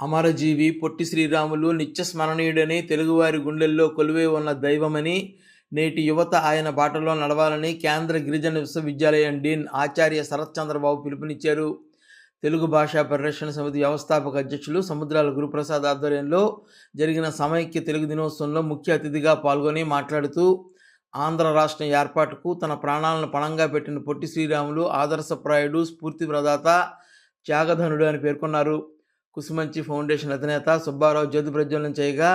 అమరజీవి పొట్టి శ్రీరాములు నిత్యస్మరణీయుడని తెలుగువారి గుండెల్లో కొలువై ఉన్న దైవమని నేటి యువత ఆయన బాటలో నడవాలని కేంద్ర గిరిజన విశ్వవిద్యాలయం డీన్ ఆచార్య శరత్ చంద్రబాబు పిలుపునిచ్చారు. తెలుగు భాషా పరిరక్షణ సమితి వ్యవస్థాపక అధ్యక్షులు సముద్రాల గురుప్రసాద్ ఆధ్వర్యంలో జరిగిన సమైక్య తెలుగు దినోత్సవంలో ముఖ్య అతిథిగా పాల్గొని మాట్లాడుతూ ఆంధ్ర రాష్ట్రం ఏర్పాటుకు తన ప్రాణాలను పణంగా పెట్టిన పొట్టి శ్రీరాములు ఆదర్శప్రాయుడు స్ఫూర్తి ప్రదాత త్యాగధనుడు అని పేర్కొన్నారు. కుసుమంచి ఫౌండేషన్ అధినేత సుబ్బారావు జ్యోతి ప్రజ్వలనం చేయగా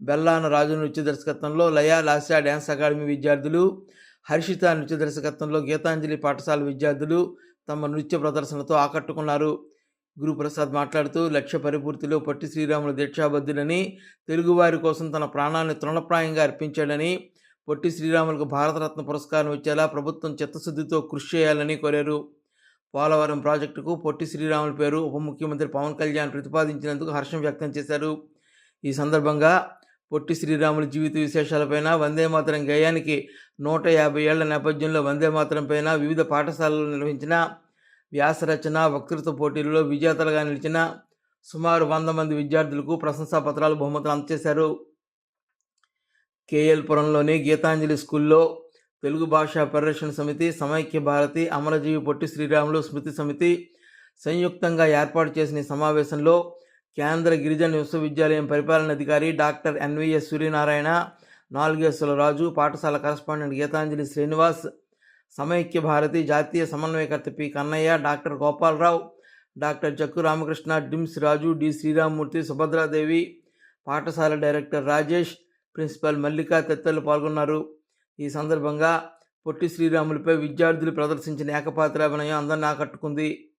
బెల్లాన రాజు నృత్య దర్శకత్వంలో లయా లాస్యా డ్యాన్స్ అకాడమీ విద్యార్థులు హర్షిత నృత్య దర్శకత్వంలో గీతాంజలి పాఠశాల విద్యార్థులు తమ నృత్య ప్రదర్శనతో ఆకట్టుకున్నారు. గురుప్రసాద్ మాట్లాడుతూ లక్ష్య పరిపూర్తిలో పొట్టి శ్రీరాములు దీక్షాబద్ధుడని తెలుగువారి కోసం తన ప్రాణాన్ని తృణప్రాయంగా అర్పించాడని పొట్టి శ్రీరాములకు భారతరత్న పురస్కారం ఇచ్చేలా ప్రభుత్వం చిత్తశుద్ధితో కృషి చేయాలని కోరారు. పోలవరం ప్రాజెక్టుకు పొట్టి శ్రీరాముల పేరు ఉప ముఖ్యమంత్రి పవన్ కళ్యాణ్ ప్రతిపాదించినందుకు హర్షం వ్యక్తం చేశారు. ఈ సందర్భంగా పొట్టి శ్రీరాముల జీవిత విశేషాలపైన వందే మాతరం గేయానికి నూట యాభై ఏళ్ళ నేపథ్యంలో వందే మాతరం పైన వివిధ పాఠశాలలు నిర్వహించిన వ్యాసరచన వక్తృత్వ పోటీలలో విజేతలుగా నిలిచిన సుమారు వంద మంది విద్యార్థులకు ప్రశంసా పత్రాలు బహుమతులు అందజేశారు. కేఎల్పురంలోని గీతాంజలి స్కూల్లో తెలుగు భాష పరిరక్షణ సమితి సమైక్య భారతి అమరజీవి పొట్టి శ్రీరాములు స్మృతి సమితి సంయుక్తంగా ఏర్పాటు చేసిన ఈ సమావేశంలో కేంద్ర గిరిజన విశ్వవిద్యాలయం పరిపాలనాధికారి డాక్టర్ ఎన్విఎస్ సూర్యనారాయణ నాలుగేశ్వర రాజు పాఠశాల కరస్పాండెంట్ గీతాంజలి శ్రీనివాస్ సమైక్య భారతి జాతీయ సమన్వయకర్త P Kannayya doctor Gopalarao doctor Chakku Ramakrishna డిమ్స్ Raju D Sriramamurthy Subhadradevi పాఠశాల డైరెక్టర్ రాజేష్ ప్రిన్సిపల్ మల్లిక తదితరులు పాల్గొన్నారు. ఈ సందర్భంగా పొట్టి శ్రీరాములపై విద్యార్థులు ప్రదర్శించిన ఏకపాత్రాభినయం అందరినీ ఆకట్టుకుంది.